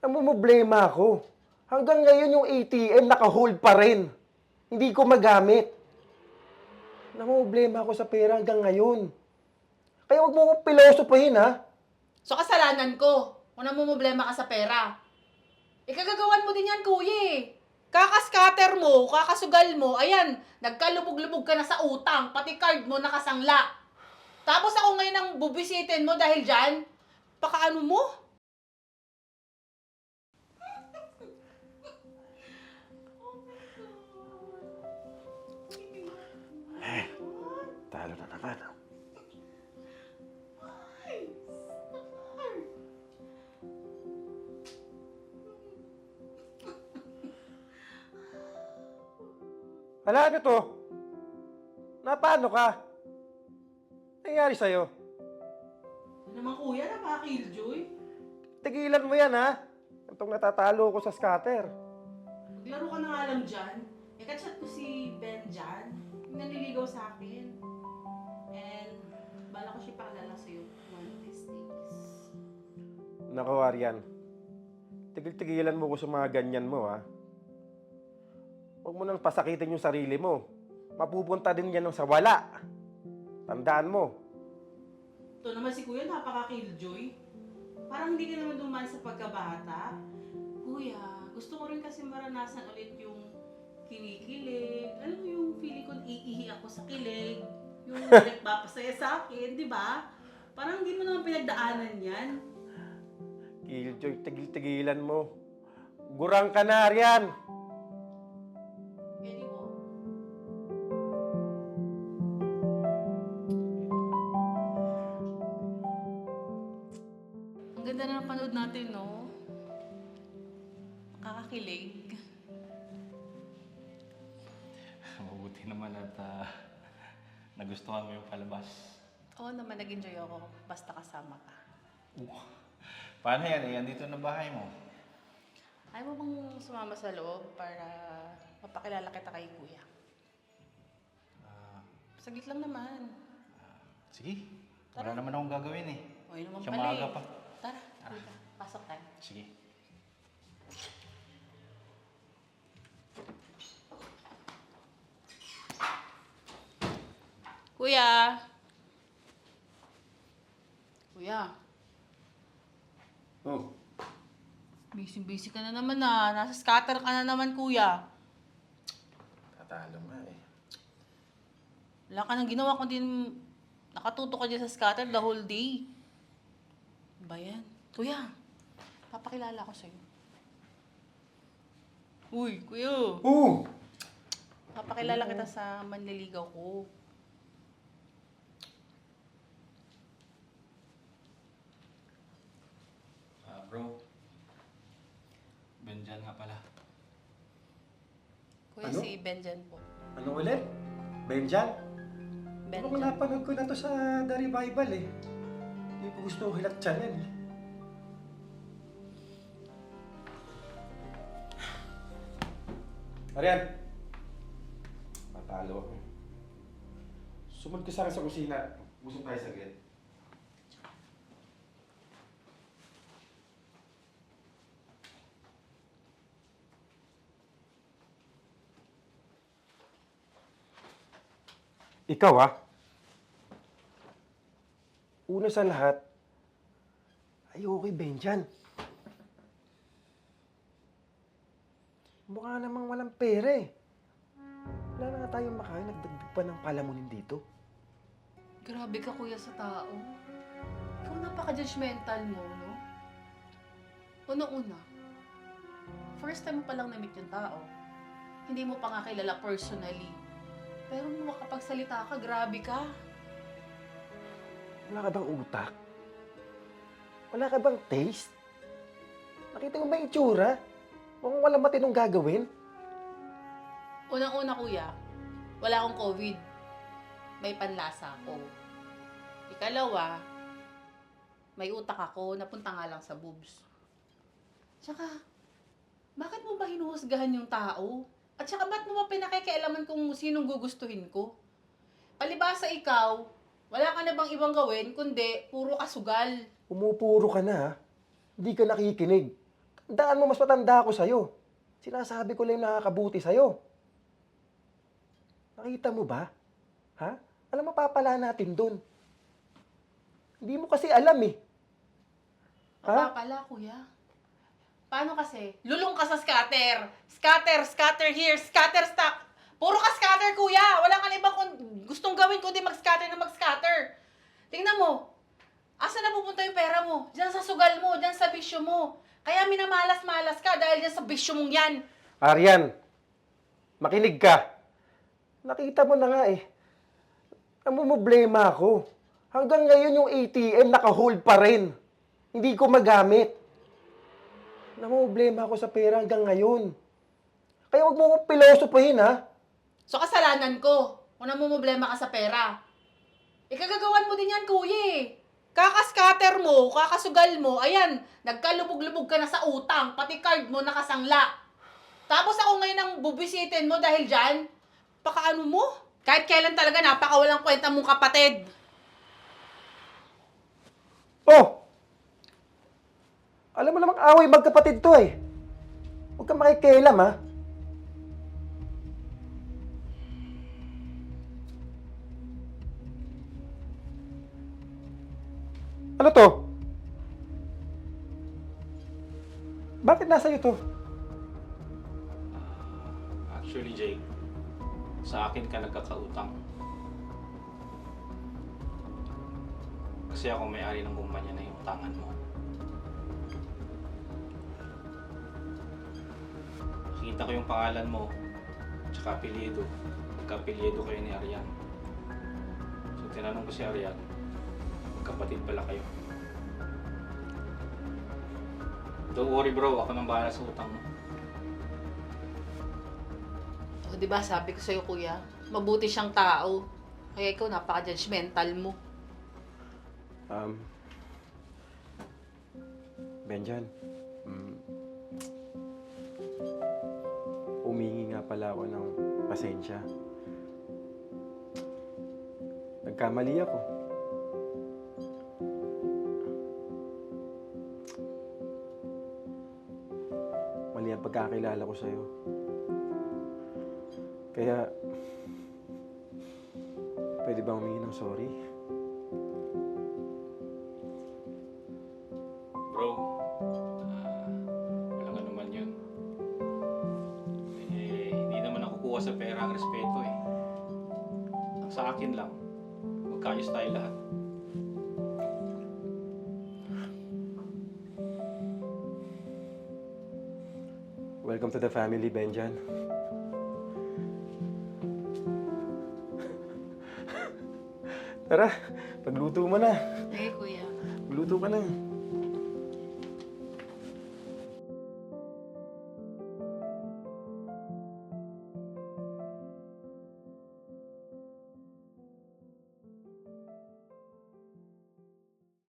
Namumblema ako. Hanggang ngayon yung ATM naka-hold pa rin. Hindi ko magamit. Namumblema ako sa pera hanggang ngayon. Kaya huwag mo akong pilosopahin, ha? So kasalanan ko kung namumblema ka sa pera. Ikagagawan mo din yan, kuya eh. Kakascatter mo, kakasugal mo, ayan, nagkalubog-lubog ka na sa utang, pati card mo nakasangla. Tapos ako ngayon ang bubisitin mo dahil dyan, pakaano mo? Talo na naman. Hala, ano to? Na paano ka? Nangyari sa'yo? Ano naman kuya, napaka-killjoy. Tigilan mo yan, ha? Itong natatalo ko sa scatter. Maglaro ka na nga lang dyan. Eh, kachat ko si Ben dyan. Yung nanliligaw sa akin. Bala ko siya pakilala sa'yo one of these days. Nako, Arian. Tigil-tigilan mo ko sa mga ganyan mo, ha? Huwag mo nang pasakitin yung sarili mo. Mapupunta din yan sa wala. Tandaan mo. Ito naman si Kuya, napaka-killjoy. Parang hindi ka naman duman sa pagkabata. Kuya, gusto ko rin kasi maranasan ulit yung kinikilig. Alam mo yung feeling ko iihi ako sa kilig. Yung nagpapasaya sa akin, di ba? Parang hindi mo naman pinagdaanan yan. Killjoy, tigil-tigilan mo. Gurang ka na, Arian. Di mo. Ang ganda na ng panood natin, no? Nakakakilig. Mabuti naman at ah, nagustuhan mo yung palabas. Oo naman, nag-enjoy ako basta kasama ka. Paano yan eh? Andito na bahay mo. Ayaw mo bang sumama sa loob para mapakilala kita kay kuya? Ah, Saglit lang naman. sige. Tara. Wala naman akong gagawin eh. O, yun naman Siya pala maaga eh. pa. Tara, halika. Pasok tayo. Sige. Kuya! Kuya, Oh, busy-busy ka na naman ah. Nasa scatter ka na naman, kuya. Tatalo nga eh. Wala ka nang ginawa kundi nakatuto ka dyan sa scatter the whole day. Ba yan? Kuya, papakilala ko sa'yo. Uy, kuya. Oo! Papakilala kita sa manliligaw ko. Ah, bro. Benjan nga pala. Kuya, Ano? si Benjan po. Ano ulit? Benjan? Ano ko Benjan. napanood ko na to sa The Revival eh. Hindi ko gusto hilat channel eh. Arian! Matalo ako. Sumunod ka sa akin sa kusina. Busog tayo saglit. Ikaw ah. Una sa lahat, ayoko kay Benjan. Mukha namang walang pera eh. Wala na nga tayong makain, nagdagdag pa ng palamunin dito. Grabe ka, kuya, sa tao. Ikaw napaka-judgmental mo, no? Una-una, first time mo palang na-meet yung tao. Hindi mo pa nga kilala personally. Pero nung makapagsalita ka, grabe ka. Wala ka bang utak? Wala ka bang taste? Nakita mo ba yung itsura? Mukhang walang matinong gagawin. Unang-una, kuya, wala akong COVID. May panlasa ako. Ikalawa, may utak ako, napunta nga lang sa boobs. Tsaka, bakit mo ba hinuhusgahan yung tao? At saka, ba't mo ba pinakikialaman kung sinong gugustuhin ko? Palibasa ikaw, wala ka na bang ibang gawin, kundi puro kasugal. Pumupuro ka na ha. Hindi ka nakikinig. Daan mo, mas matanda ako sa'yo. Sinasabi ko lang yung nakakabuti sa'yo. Nakita mo ba? Ha? Alam mapapala natin doon. Hindi mo kasi alam eh. Ha? Pa pala, kuya. Paano kasi? Lulong ka sa scatter. Scatter, scatter here, scatter stock. Puro ka scatter, kuya. Wala kang ibang kun- gustong gawin kundi mag-scatter na mag-scatter. Tingnan mo. Asa na pupunta yung pera mo? Diyan sa sugal mo, diyan sa bisyo mo. Kaya minamalas-malas ka dahil diyan sa bisyo mong yan. Aryan, makinig ka. Nakita mo na nga eh. Namumblema ako. Hanggang ngayon yung ATM naka-hold pa rin. Hindi ko magamit. Namumblema ako sa pera hanggang ngayon. Kaya huwag mo akong pilosopahin ha. So kasalanan ko kung namumblema ka sa pera. Ikagagawan mo din yan, kuya eh. Kakascatter mo, kakasugal mo, ayan, nagkalubog-lubog ka na sa utang, pati card mo nakasangla. Tapos ako ngayon ang bubisitin mo dahil dyan, pakaano mo? Kahit kailan talaga napakawalang kwenta mong kapatid. Oh! Alam mo namang away magkapatid to eh. Huwag kang makikialam ha. Ano to? Bakit nasa iyo to? Actually, Jake, sa akin ka nagkakautang. Kasi ako may-ari ng kumpanya na yung utangan mo. Nakita ko yung pangalan mo, tsaka apelyido. Magka-apelyido kayo ni Arian. So tinanong ko si Arian, magkapatid pala kayo. Don't worry bro, ako nang bahala sa utang mo. O, di ba sabi ko sa'yo, kuya, mabuti siyang tao. Kaya ikaw, napaka-judgmental mo. Um, Benjan, mm, umingi nga pala ako ng pasensya. Nagkamali ako. Pagkakilala ko sa'yo. Kaya, pwede ba humingi ng sorry? Bro, ah, walang ano man yun. Eh, hindi naman ako kuha sa pera ang respeto eh. Ang sa akin lang, magkaayos tayo lahat. Welcome to the family, Benjan. Tara, pagluto mo na. Eh, kuya. Luto ka na.